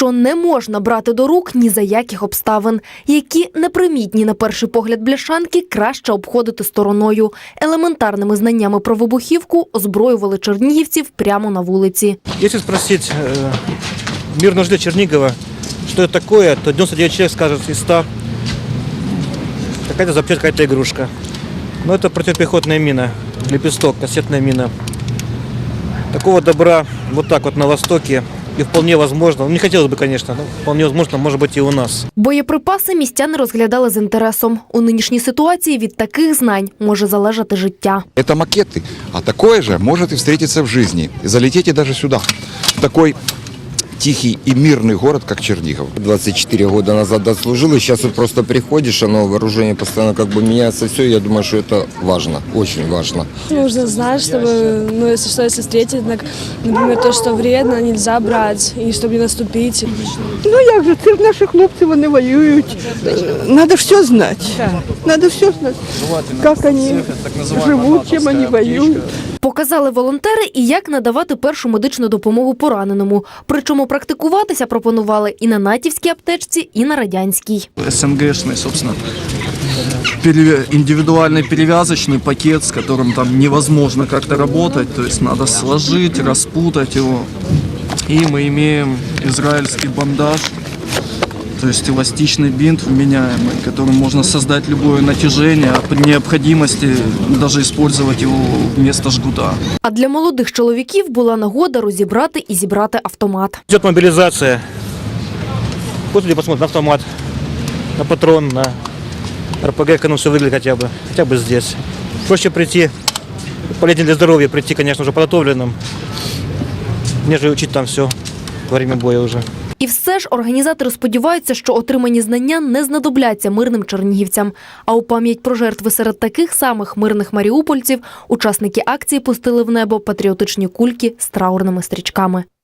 що не можна брати до рук ні за яких обставин, які непримітні на перший погляд бляшанки краще обходити стороною. Елементарними знаннями про вибухівку озброювали чернігівців прямо на вулиці. Если спросить э, мирного жителя Чернигова, что это такое, то 99 человек скажет из 100, какая-то запчасть, какая-то игрушка. Но это противопехотная мина, лепесток, кассетная мина. Такого добра вот так вот на Востоке и вполне возможно, ну, не хотелось бы, конечно, но вполне возможно, может быть и у нас. Боєприпаси містяни розглядали з інтересом. У нинішній ситуації від таких знань може залежати життя. Это макеты, а такое же может и встретиться в жизни. И залететь и даже сюда. В такой тихий и мирный город, как Чернигов. 24 года назад отслужил, и сейчас вот просто приходишь, оно вооружение постоянно как бы меняется, все, я думаю, что это важно, очень важно. Нужно знать, чтобы, ну, если что, если встретить, так, например, то, что вредно, нельзя брать, и чтобы не наступить. Ну як же, це ж наші хлопці, вони воюють. Надо все знати. Надо все знати. Як вони живуть, чим вони воюють. Показали волонтери і як надавати першу медичну допомогу пораненому. Причому практикуватися пропонували і на натівській аптечці, і на радянській. СНГшный, собственно, пере- индивидуальный перевязочный пакет, с которым там невозможно как-то работать, то есть надо сложить, распутать его. И мы имеем израильский бандаж, то есть эластичный бинт вменяемый, которым можно создать любое натяжение, а при необходимости даже использовать его вместо жгута. А для молодих чоловіків була нагода розібрати і зібрати автомат. Идет мобилизация. Пусть люди посмотрят на автомат, на патрон, на РПГ, как оно все выглядит хотя бы, хотя бы здесь. Проще прийти, полезнее для здоровья, прийти, конечно, уже подготовленным, нежели учить там все во время боя уже. І все ж організатори сподіваються, що отримані знання не знадобляться мирним чернігівцям. А у пам'ять про жертви серед таких самих мирних маріупольців учасники акції пустили в небо патріотичні кульки з траурними стрічками.